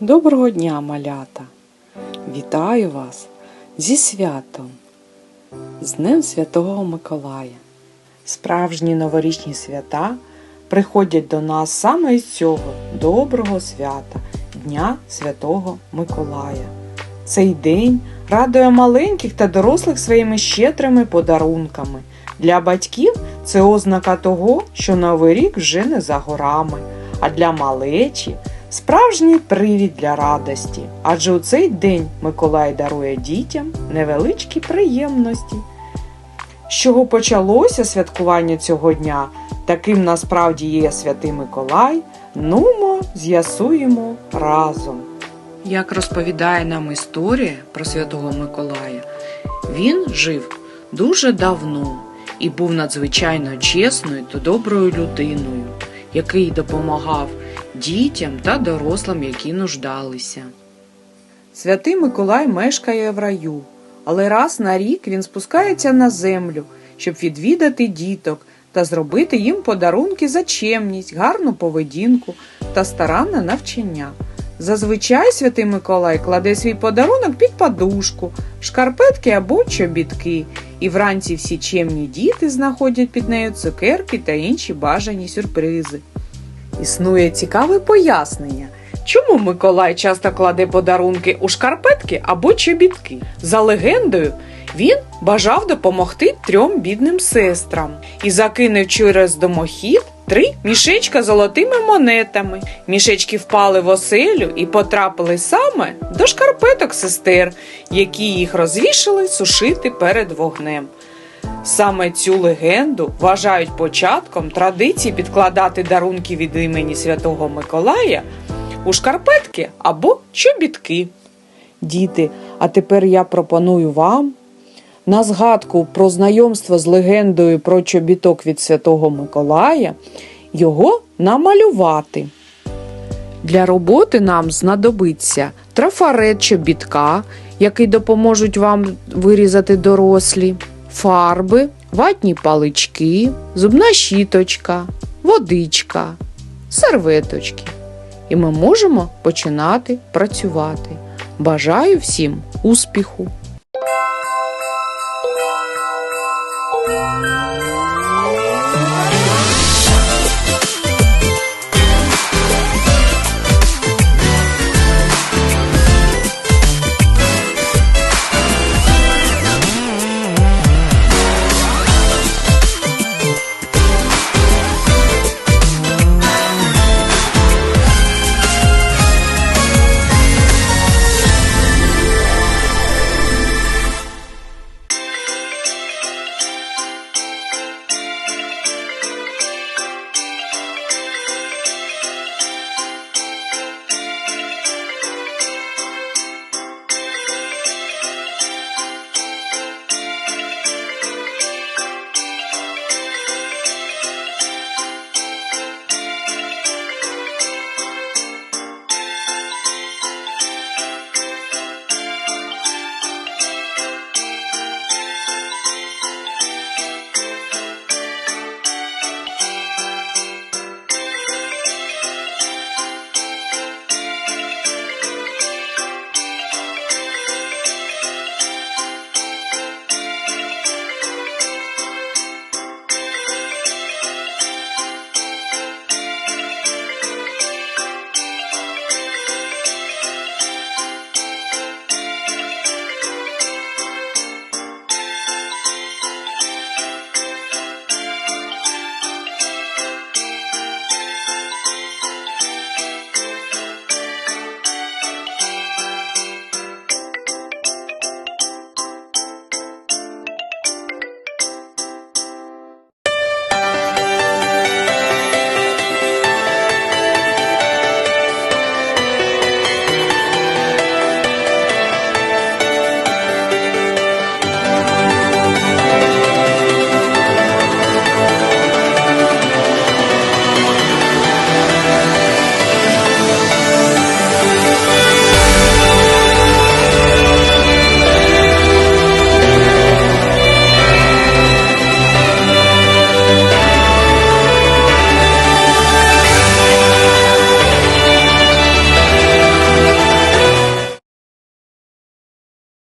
Доброго дня, малята! Вітаю вас зі святом, з Днем Святого Миколая. Справжні новорічні свята приходять до нас саме із цього доброго свята, Дня Святого Миколая. Цей день радує маленьких та дорослих своїми щедрими подарунками. Для батьків це ознака того, що Новий рік вже не за горами, а для малечі справжній привід для радості. Адже у цей день Миколай дарує дітям невеличкі приємності. З чого почалося святкування цього дня? Таким насправді є святий Миколай. Нумо з'ясуємо разом. Як розповідає нам історія про святого Миколая, він жив дуже давно і був надзвичайно чесною та доброю людиною, який допомагав дітям та дорослим, які нуждалися. Святий Миколай мешкає в раю, але раз на рік він спускається на землю, щоб відвідати діток та зробити їм подарунки за чемність, гарну поведінку та старанне навчання. Зазвичай святий Миколай кладе свій подарунок під подушку, шкарпетки або чобітки, і вранці всі чемні діти знаходять під нею цукерки та інші бажані сюрпризи. Існує цікаве пояснення, чому Миколай часто кладе подарунки у шкарпетки або чобітки. За легендою, він бажав допомогти трьом бідним сестрам і закинув через домохід три мішечка золотими монетами. Мішечки впали в оселю і потрапили саме до шкарпеток сестер, які їх розвішали сушити перед вогнем. Саме цю легенду вважають початком традиції підкладати дарунки від імені Святого Миколая у шкарпетки або чобітки. Діти, а тепер я пропоную вам на згадку про знайомство з легендою про чобіток від Святого Миколая його намалювати. Для роботи нам знадобиться трафарет чобітка, який допоможуть вам вирізати дорослі, фарби, ватні палички, зубна щіточка, водичка, серветочки. І ми можемо починати працювати. Бажаю всім успіху!